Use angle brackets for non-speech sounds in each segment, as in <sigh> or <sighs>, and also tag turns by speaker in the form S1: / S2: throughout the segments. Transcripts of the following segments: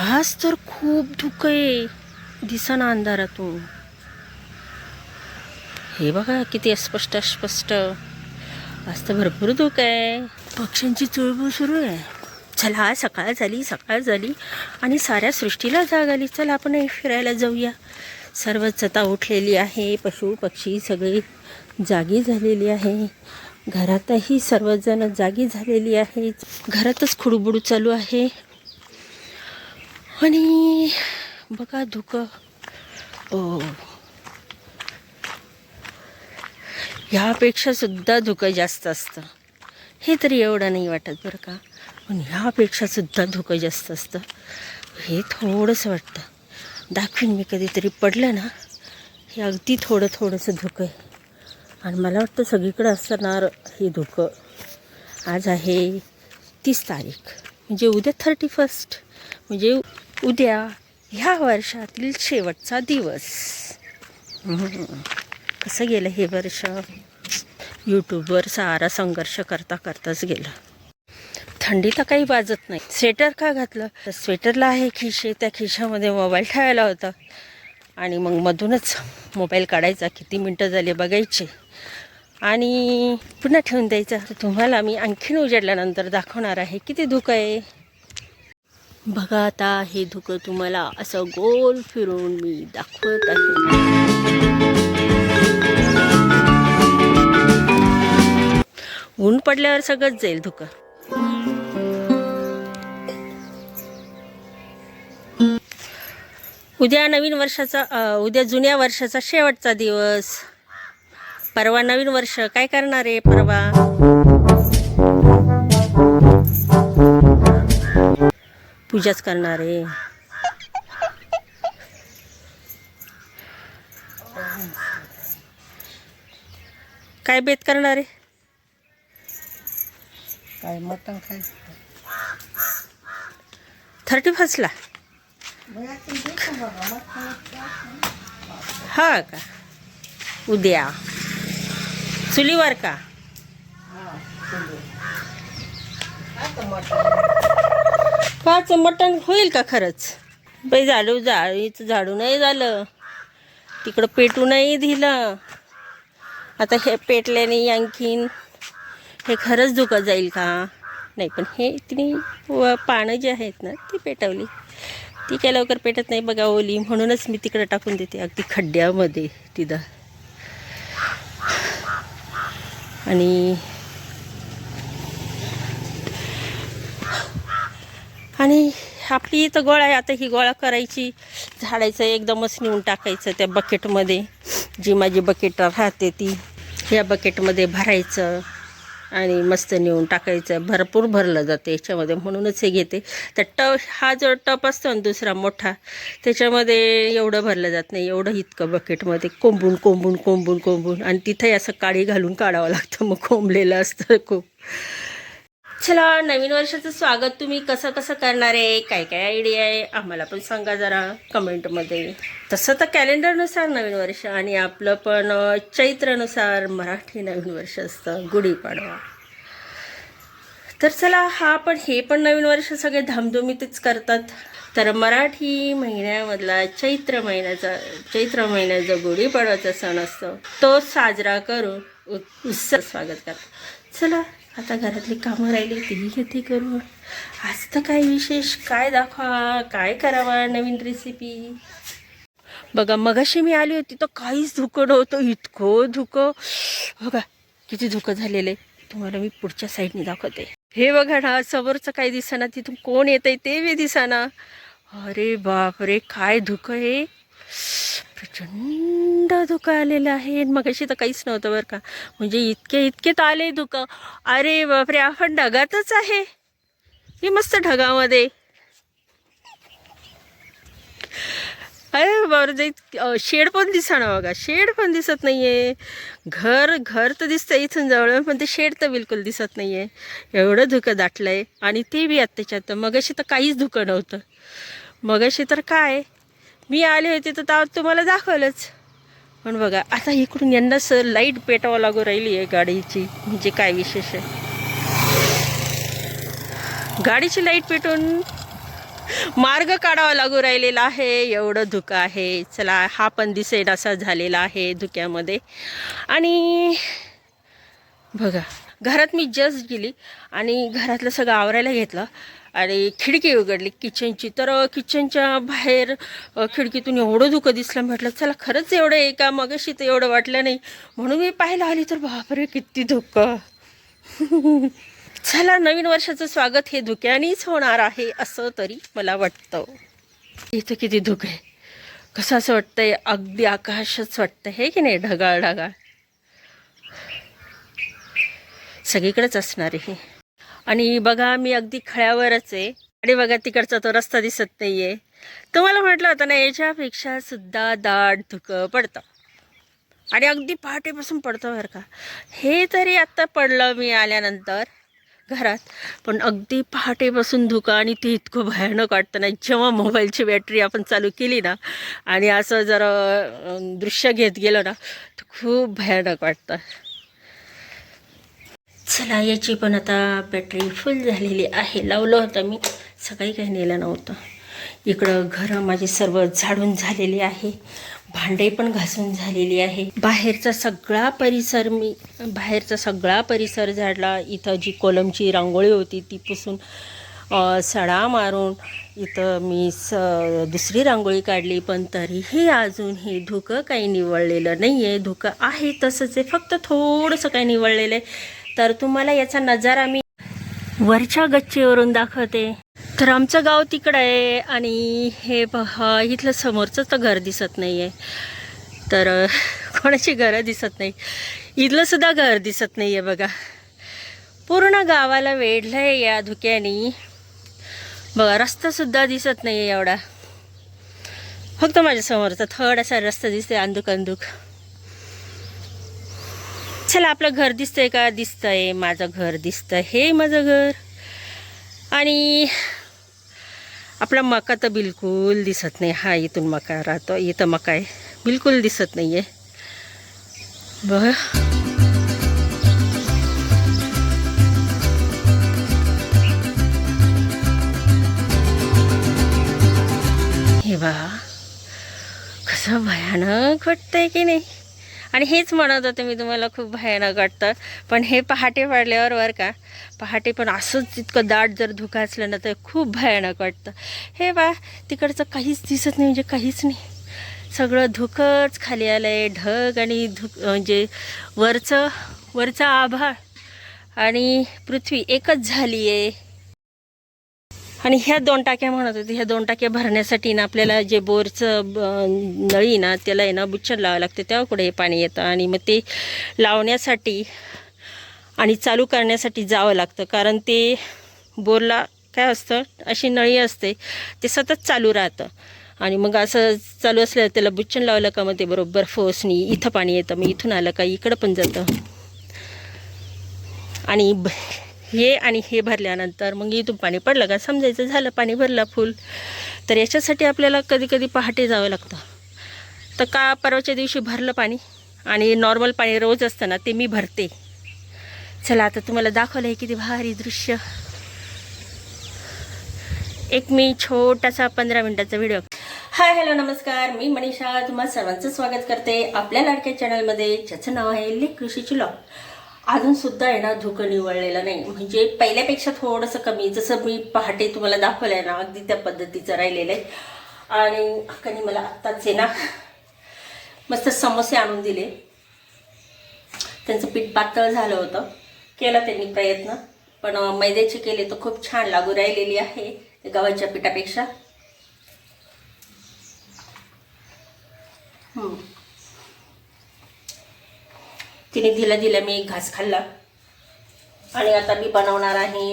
S1: आज तर खूप धुक आहे. दिसना अंधारातून. हे बघा किती अस्पष्ट अस्पष्ट. आज तर भरपूर धुक आहे. पक्ष्यांची चुळबुळ सुरू आहे. चला सकाळ झाली सकाळ झाली. आणि साऱ्या सृष्टीला जाग आली. चला आपण फिरायला जाऊया. सर्वच आता उठलेली आहे. पशु पक्षी सगळी जागी झालेली आहे. घरातही सर्वजण जागी झालेली आहेत. घरातच खुडबुड चालू आहे. आणि बघा धुकं. ओ. ह्यापेक्षा सुद्धा धुकं जास्त असतं. हे तरी एवढं नाही वाटत बरं का? पण ह्यापेक्षा सुद्धा धुकं जास्त असतं. हे थोडंसं वाटतं. दाखवीन मी कधीतरी पडलं ना हे अगदी थोडं थोडंसं धुकं आहे. आणि मला वाटतं सगळीकडे असणार हे धुकं. आज आहे तीस तारीख. म्हणजे उद्या थर्टी फर्स्ट म्हणजे उद्या ह्या वर्षातील शेवटचा दिवस. कसं गेलं हे वर्ष? यूट्यूबवर सारा संघर्ष करता करताच गेलं. थंडी तर काही वाजत नाही. स्वेटर का घातलं? तर स्वेटरला आहे खिशे त्या खिशामध्ये मोबाईल ठेवायला होता. आणि मग मधूनच मोबाईल काढायचा किती मिनटं झाले बघायचे. आणि पुन्हा ठेवून द्यायचा. तुम्हाला मी आणखीन उजेडल्यानंतर दाखवणार आहे किती धुकं आहे. बघा आता हे धुकं तुम्हाला असं गोल फिरून मी दाखवत आहे. ऊन पडल्यावर सगळंच जाईल धुकं. उद्या नवीन वर्षाचा उद्या जुन्या वर्षाचा शेवटचा दिवस. परवा नवीन वर्ष काय करणार आहे परवा? पूजाच करणार आहे. काय बेत करणार आहे?
S2: काय मटण खायचं
S1: थर्टी फर्स्टला? हा का? उद्या. चुलीवर का? पाच मटण होईल का खरंच? बाई झाडू जाळीचं झाडू नाही झालं. तिकडं पेटू नाही दिलं. आता हे पेटल्याने आणखीन हे खरंच धुकं जाईल का? नाही पण हे तिने व पानं जी आहेत ना ती पेटवली. ती काय लवकर पेटत नाही बघा ओली. म्हणूनच मी तिकडं टाकून देते अगदी खड्ड्यामध्ये तिथं. आणि आणि आपली इथं गोळा आहे आता ही गोळा करायची. झाडायचं एकदमच नेऊन टाकायचं त्या बकेटमध्ये जी माझी बकेट राहते ती या बकेटमध्ये भरायचं आणि मस्त नेऊन टाकायचं. भरपूर भरलं जातं याच्यामध्ये म्हणूनच हे घेते. तर टप हा जो टप असतो ना दुसरा मोठा त्याच्यामध्ये एवढं भरलं जात नाही. एवढं इतकं बकेटमध्ये कोंबून कोंबून कोंबून कोंबून. आणि तिथे असं काळी घालून काढावं लागतं. मग कोंबलेलं असतं खूप. चला नवीन वर्षाचं स्वागत. तुम्ही कसं कसं करणार आहे? काय काय आयडिया आहे? आम्हाला पण सांगा जरा कमेंटमध्ये तसं तर कॅलेंडरनुसार नवीन वर्ष आणि आपलं पण चैत्रनुसार मराठी नवीन वर्ष असतं. गुढीपाडवा तर चला हा पण हे पण नवीन वर्ष सगळे धामधुमीतच करतात. तर मराठी महिन्यामधला चैत्र महिन्याचा चैत्र महिन्याचा गुढीपाडवाचा सण असतो. तो साजरा करून उ- उत्सव स्वागत करतात. चला आता घरातली कामं राहिली तीही घेते करून. आज तर काय विशेष? काय दाखवा? काय करावा? नवीन रेसिपी बघा मगाशी मी आली होती तर काहीच धुकं नव्हतं इतकं धुकं. बघा किती धुकं झालेलं आहे. तुम्हाला मी पुढच्या साईडने दाखवते. हे बघा ना समोरचं काही दिसाना तिथून कोण येत आहे ते बी दिसाना. अरे बापरे काय धुकं आहे प्रचंड धुकं आलेलं आहे. मगाशी तर काहीच नव्हतं बरं का. म्हणजे इतके इतके आले धुकं अरे बापरे आपण ढगातच आहे. हे मस्त ढगामध्ये. अरे बापरे ते शेड पण दिसा ना बघा. शेड पण दिसत नाही आहे घर घर तर दिसतं इथून जवळ पण ते शेड तर बिलकुल दिसत नाही आहे एवढं धुकं दाटलं आहे आणि ते बी त्याच्यात मगाशी तर काहीच धुकं नव्हतं. मगाशी तर काय? मी आले होते तर तेव्हा तुम्हाला दाखवलंच. पण बघा आता इकडून यांना लाइट पेटावं लागू राहिली आहे गाडीची. म्हणजे काय विशेष आहे? गाडीची लाइट पेटून मार्ग काढावा लागू राहिलेला आहे. एवढं धुकं आहे. चला हा पण दिसेल असा झालेला आहे धुक्यामध्ये. आणि बघा घरात मी जस्ट गेली आणि घरातलं सगळं आवरायला घेतलं. आणि खिडकी उघडली किचनची तर किचनच्या बाहेर खिडकीतून एवढं धुकं दिसलं. म्हटलं चला खरंच एवढं आहे का? मगाशी तर एवढं वाटलं नाही. म्हणून मी पाहायला आली तर बापरे किती धुकं. चला नवीन वर्षाचं स्वागत हे धुक्यानेच होणार आहे असं तरी मला वाटतं. इथं किती धुक आहे. कसं असं वाटतंय? अगदी आकाशच वाटतं हे की नाही? ढगाळ ढगाळ. सगळीकडेच असणार आहे हे. आणि बघा मी अगदी खळ्यावरच आहे. आणि बघा तिकडचा तो रस्ता दिसत नाहीये. तुम्हाला म्हटलं होतं ना याच्यापेक्षा सुद्धा दाट धुकं पडतं. आणि अगदी पहाटेपासून पडतं बरं का. हे तरी आत्ता पडलं मी आल्यानंतर घरात. पण अगदी पहाटेपासून धुकं आणि ते इतकं भयानक वाटतं नाही जेव्हा मोबाईलची बॅटरी आपण चालू केली ना आणि असं जर दृश्य घेत गेलं ना तर खूप भयानक वाटतं. चला याची पण आता बॅटरी फुल झालेली आहे. लावलं होतं मी सकाळी काही नेलं नव्हतं. इकडं घरं माझी सर्व झाडून झालेली आहे. भांडे पण घासून झालेली आहे. बाहेरचा सगळा परिसर मी बाहेरचा सगळा परिसर झाडला. इथं जी कोलमची रांगोळी होती ती पुसून सडा मारून इथं मी स दुसरी रांगोळी काढली. पण तरीही अजून हे धुकं काही निवळलेलं नाही आहे धुकं आहे तसंच आहे. फक्त थोडंसं काही निवळलेलं आहे. तर तुम्हाला याचा नजारा मी वरच्या गच्चीवरून दाखवते. तर आमचं गाव तिकडं आहे आणि हे पहा इथलं समोरचं तर घर दिसत नाही आहे तर कोणाची घरं दिसत नाही. इथलं सुद्धा घर दिसत नाही आहे बघा. पूर्ण गावाला वेढलं आहे या धुक्याने. बघा रस्तासुद्धा दिसत नाही आहे एवढा. फक्त माझ्या समोरचा थोडासा रस्ता दिसते अंदुक अंदुक चला आपलं घर दिसतंय का? दिसतंय. माझं घर दिसतंय. हे माझं घर. आणि आपला मका तर बिलकुल दिसत नाही. हा इथून मका राहतो. इथं मका आहे. बिलकुल दिसत नाही आहे बघ. हे बा कसं भयानक वाटतंय की नाही? आणि हेच म्हणत होते मी तुम्हाला खूप भयानक वाटतं. पण हे पहाटे पडल्यावर वर का पहाटे पण असंच इतकं दाट जर धुका असलं ना तर खूप भयानक वाटतं. हे बा तिकडचं काहीच दिसत नाही म्हणजे काहीच नाही. सगळं धुकंच खाली आलं आहे ढग आणि धुक म्हणजे वरचं वरचं आभाळ आणि पृथ्वी एकच झाली आहे आणि ह्या दोन टाक्या म्हणत होते ह्या दोन टाक्या भरण्यासाठी ना आपल्याला जे बोरचं ब- नळी ना त्याला आहे ना बुच्छर लावावं लागतं तेव्हा कुठे हे पाणी येतं. आणि मग ते लावण्यासाठी आणि चालू करण्यासाठी जावं लागतं कारण ते बोरला काय असतं अशी नळी असते ते सतत चालू राहतं. आणि मग असं चालू असलं त्याला बुच्चन लावलं का मग ते बरोबर फोसनी इथं पाणी येतं मग इथून आलं का इकडं पण जातं. आणि ब- हे आणि हे भरल्यानंतर मग इथून पाणी पडलं का? समजायचं झालं पाणी भरलं फुल. तर याच्यासाठी आपल्याला कधी कधी पहाटे जावं लागतं. तर का परवाच्या दिवशी भरलं पाणी? आणि नॉर्मल पाणी रोज असतं ना ते मी भरते. चला आता तुम्हाला दाखवलं आहे किती भारी दृश्य. एक मी छोटासा पंधरा मिनटाचा व्हिडिओ हाय हॅलो नमस्कार. मी मनीषा. तुम्हा सर्वांचं स्वागत करते आपल्या लाडक्या चॅनलमध्ये ज्याचं नाव आहे लेख कृषीची लॉ. अजून सुद्धा आहे ना धुकं निवळलेलं नाही. म्हणजे पहिल्यापेक्षा थोडंसं कमी. जसं मी पहाटे तुम्हाला दाखवलं आहे ना अगदी त्या पद्धतीचं राहिलेलं आहे. आणि अक्काने मला आत्ताच आहे ना मस्त समोसे आणून दिले. त्यांचं पीठ पातळ झालं होतं. केलं त्यांनी प्रयत्न. पण मैद्याचे केले तर खूप छान लागू राहिलेली आहे ते गव्हाच्या पिठापेक्षा. हम्म. तिने दिला दिला मी घास खाल्ला. आणि आता मी बनवणार आहे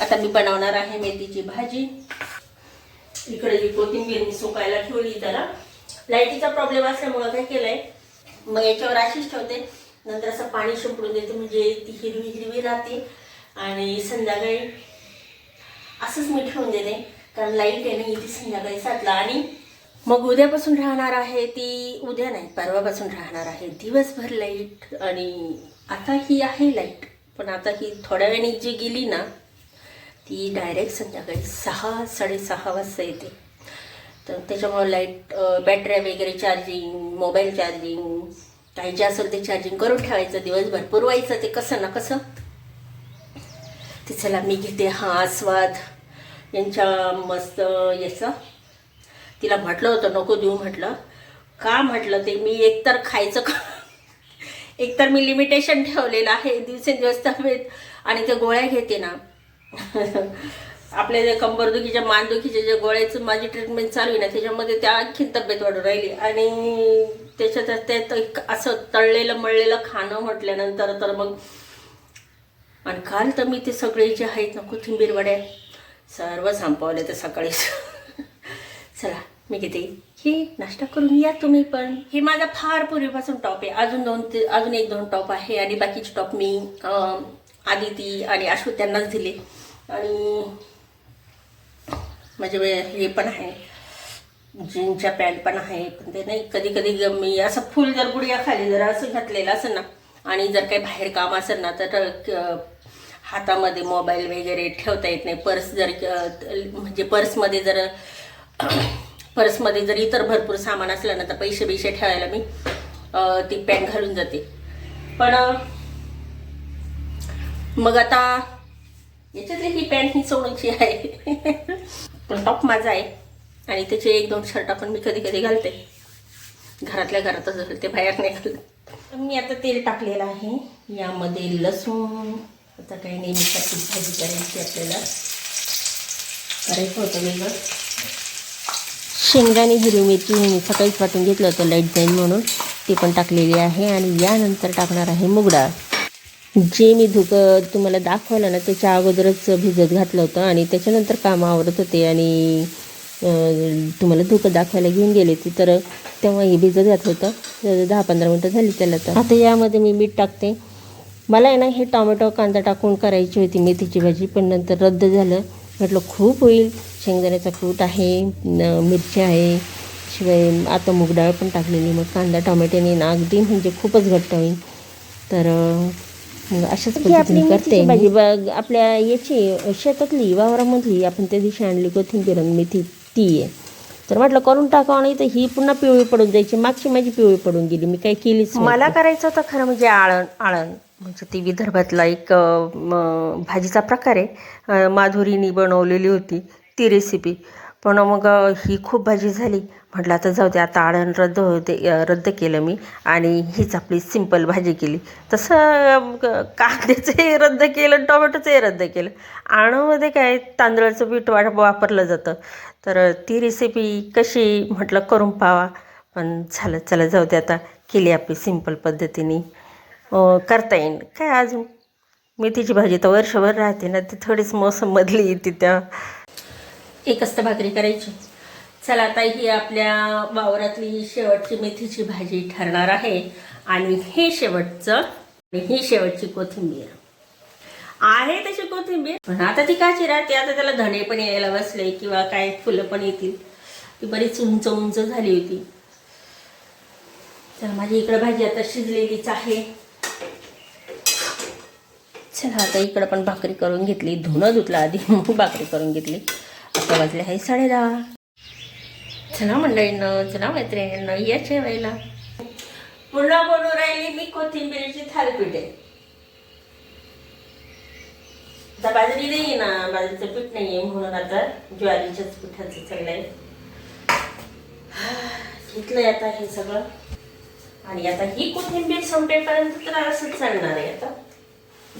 S1: आता मी बनवणार आहे मेथीची भाजी. इकडे जी कोथिंबीर मी सुकायला ठेवली त्याला लाईटीचा प्रॉब्लेम असल्यामुळं काय केलंय मग याच्यावर अशीच ठेवते. नंतर असं पाणी शिंपडून देते म्हणजे ती हिरवी हिरवी राहते. आणि संध्याकाळी असंच मी ठेवून देते कारण लाइट आहे ना इथे संध्याकाळी साधला आणि मग उद्यापासून राहणार आहे ती उद्या नाही परवापासून राहणार आहे. दिवसभर लाइट आणि आता ही आहे लाइट पण आता ही थोड्या वेळाने जी गेली ना ती डायरेक्ट संध्याकाळी सहा साडेसहा वाजता येते. तर त्याच्यामुळं लाइट बॅटऱ्या वगैरे चार्जिंग मोबाईल चार्जिंग काही जे असेल ते चार्जिंग करून ठेवायचं दिवसभर पुरवायचं ते कसं ना कसं. ते चला मी घेते हा आस्वाद. यांच्या मस्त याचा तिला म्हटलं होतं नको देऊ म्हटलं. का म्हटलं ते? मी एकतर खायचं का <laughs> एकतर मी लिमिटेशन ठेवलेलं आहे दिवसेंदिवस तब्येत आणि त्या गोळ्या घेते ना. <laughs> आपल्या ज्या कंबरदुखीच्या मानदुखीच्या ज्या गोळ्याचं माझी ट्रीटमेंट चालू आहे ना त्याच्यामध्ये त्या आणखीन तब्येत वाढून राहिली. आणि त्याच्यात त्यात एक असं तळलेलं मळलेलं खाणं म्हटल्यानंतर तर मग आणि काल तर मी ते सगळे जे आहेत ना कोथिंबीर वड्या सर्व संपवले ते सकाळीच <laughs> चला मी घेते. हे नाश्ता करून या तुम्ही पण. हे माझा फार पूर्वीपासून टॉप आहे. अजून दोन ते अजून एक दोन टॉप आहे आणि बाकीचे टॉप मी आदिती आणि आशू त्यांनाच दिले. आणि माझे हे पण आहे. जीनच्या पॅन्ट पण आहे. पण ते नाही कधी कधी मी असं फुल जर गुडिया खाली जर असं घातलेलं असेल ना आणि जर काही बाहेर काम असेल ना तर क- हातामध्ये मोबाईल वगैरे ठेवता येत नाही. पर्स जर म्हणजे पर्समध्ये जर पर्समध्ये जर इतर भरपूर सामान असलं ना तर पैसे बिशे ठेवायला मी ती पॅन्ट घालून जाते. पण मग आता याच्यातली ही पॅन्ट ही सोनूची आहे. पण टॉप माझा आहे. आणि त्याचे एक दोन शर्ट पण मी कधी कधी घालते. घरातल्या घरातच घालते बाहेर नाही घालत. मी आता तेल टाकलेलं आहे. यामध्ये लसूण. आता काही नेहमीसाठी भाजी करायची आपल्याला. करायचं होतं वेगळं. शेंगदाणे हिरवी मिरची हे मी सकाळीच वाटून घेतलं होतं लाइट जाईन म्हणून. ती पण टाकलेली आहे आणि यानंतर टाकणार आहे मुगडाळ. जे मी धुक तुम्हाला दाखवलं ना त्याच्या अगोदरच भिजत घातलं होतं आणि त्याच्यानंतर कामं आवरत होते आणि तुम्हाला धुकं दाखवायला घेऊन गेले होते तर तेव्हा हे भिजत घातलं होतं. दहा पंधरा मिनटं झाली त्याला तर. आता यामध्ये मी मीठ टाकते. मला आहे ना हे टोमॅटो कांदा टाकून करायची होती मेथीची भाजी पण नंतर रद्द झालं. म्हटलं खूप होईल. शेंगदाण्याचा कूट आहे मिरची आहे शिवाय आता मूगडाळ पण टाकलेली मग कांदा टोमॅटोने ना अगदी म्हणजे खूपच घट्ट होईल. तर मग अशाच पद्धतीने करते भाजी बघ आपल्या याची शेतातली वावरामधली आपण त्या दिवशी आणली कोथिंबीर मेथी ती आहे. तर म्हटलं करून टाकावं नाही तर ही पुन्हा पिवळी पडून जायची. मागची माझी पिवळी पडून गेली. मी काही केलीच मला करायचं होतं खरं म्हणजे आळण आळण. म्हणजे ती विदर्भातला एक भाजीचा प्रकार आहे. माधुरीनी बनवलेली होती ती रेसिपी पण मग ही खूप भाजी झाली. म्हटलं आता जाऊ दे आता आळण रद्द होते रद्द केलं मी आणि हीच आपली सिंपल भाजी केली. तसं कांद्याचंही रद्द केलं टोमॅटोचंही रद्द केलं. आळणमध्ये काय तांदळाचं पीठ वा वापरलं जातं. तर ती रेसिपी कशी म्हटलं करून पावा पण झालं चला जाऊ दे आता. केली आपली सिंपल पद्धतीने. करता येईल काय अजून? मेथीची भाजी तर वर्षभर राहते ना ती थोडीच मोसममधली येते त्या. एकच तर भाकरी करायची. चला आता ही आपल्या वावरातली शेवटची मेथीची भाजी ठरणार आहे. आणि हे शेवटचं ही शेवटची कोथिंबीर. आहे तशी कोथिंबीर पण आता ती काची राहते. आता त्याला धणे पण यायला बसले किंवा काय फुलं पण येतील. ती बरीच उंच उंच झाली होती. तर माझी इकडं भाजी आता शिजलेलीच आहे. चला आता इकडं पण भाकरी करून घेतली. धुणं धुतलं आधी <laughs> मग भाकरी करून घेतली. आता वाजले आहे साडे दहा चला मंडळीनं चला मैत्रिणींना या जेवायला. पुन्हा बनवून राहिली मी कोथिंबीरची थालपीठ आहे. आता बाजरी नाही ना बाजरीचं पीठ नाही आहे म्हणून आता ज्वारीच्याच पिठाचं चाललंय <sighs> घेतलंय आता हे सगळं. आणि आता ही कोथिंबीर संपेपर्यंत तर असंच चालणार आहे आता.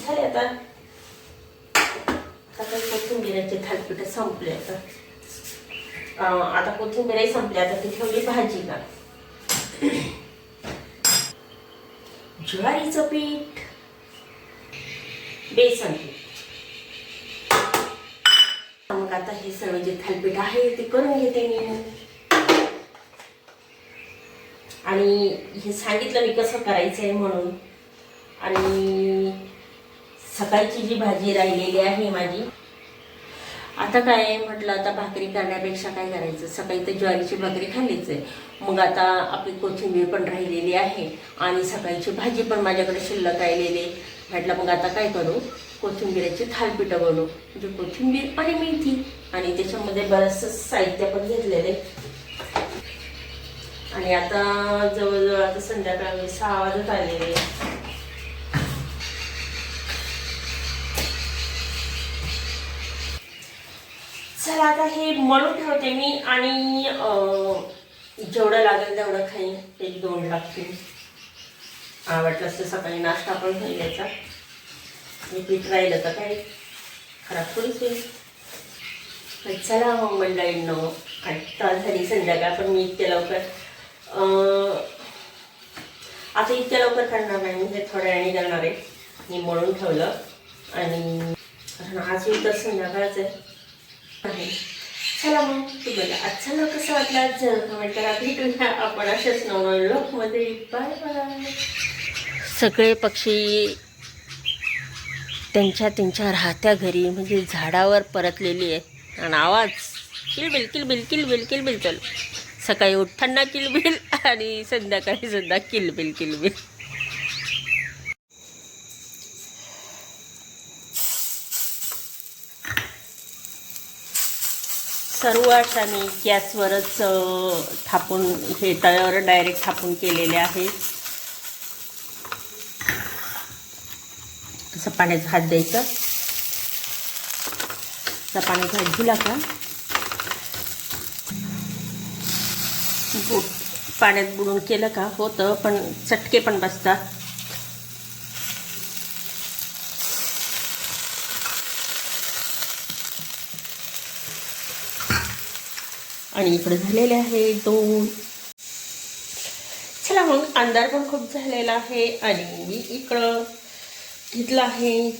S1: झाले आता. आता कोथिंबिराचे थालपीठ संपले आता. आता कोथिंबीरही संपली. आता ती ठेवली भाजीला. ज्वारीचं पीठ बेसन पीठ. मग आता हे सर्व जे थालपीठ आहे ते करून घेते मी. आणि हे सांगितलं मी कसं करायचं आहे म्हणून. आणि सकाळची जी भाजी राहिलेली आहे माझी आता काय आहे म्हटलं आता भाकरी करण्यापेक्षा काय करायचं? सकाळी तर ज्वारीची भाकरी खाल्लीच आहे. मग आता आपली कोथिंबीर पण राहिलेली आहे आणि सकाळची भाजी पण माझ्याकडे शिल्लक राहिलेली आहे. म्हटलं मग आता काय करू? कोथिंबीराची थालपीठं बनवू. म्हणजे कोथिंबीर आणि मेथी आणि त्याच्यामध्ये बरंचसं साहित्य पण घेतलेले आणि आता जवळजवळ आता संध्याकाळी सहा वाजत आलेले चला आता हे मळून ठेवते मी आणि जेवढं लागेल तेवढं खाईन. एक दोन लागतील. आवडलं असतं सकाळी नाश्ता पण खाई द्यायचा मी पीठ राहिलं तर काही खराब करूच येईल चला मग मंडळींनो आत्ता झाली संध्याकाळ पण मी इतक्या लवकर आता इतक्या लवकर करणार नाही म्हणजे थोड्या वेळाने करणार आहे. मी मळून ठेवलं आणि आज मी तर संध्याकाळच आहे. आहे. चला मग तुम्हाला आजचा लोक कसं वाटला जर कमेंट करा. भेटूया आपण अशाच नवनवीन लोकमध्ये बाय बाय सगळे पक्षी त्यांच्या त्यांच्या राहत्या घरी म्हणजे झाडावर परतलेली आहे आणि आवाज किलबिल किलबिल किलबिल किलबिल चालू. सकाळी उठताना किलबिल आणि संध्याकाळी सुद्धा किलबिल किलबिल. सर्व अशा मी गॅसवरच थापून हे तव्यावर डायरेक्ट थापून केलेले आहे तसं पाण्याचा हात द्यायचा. तसा पाण्याचा हात दिला का बुट पाण्यात बुडून केलं का? होतं पण चटके पण बसतात. आणि इकडे झालेले आहे दोन. चला मग अंधार पण खूप झालेला आहे आणि मी इकडं घेतलं आहे.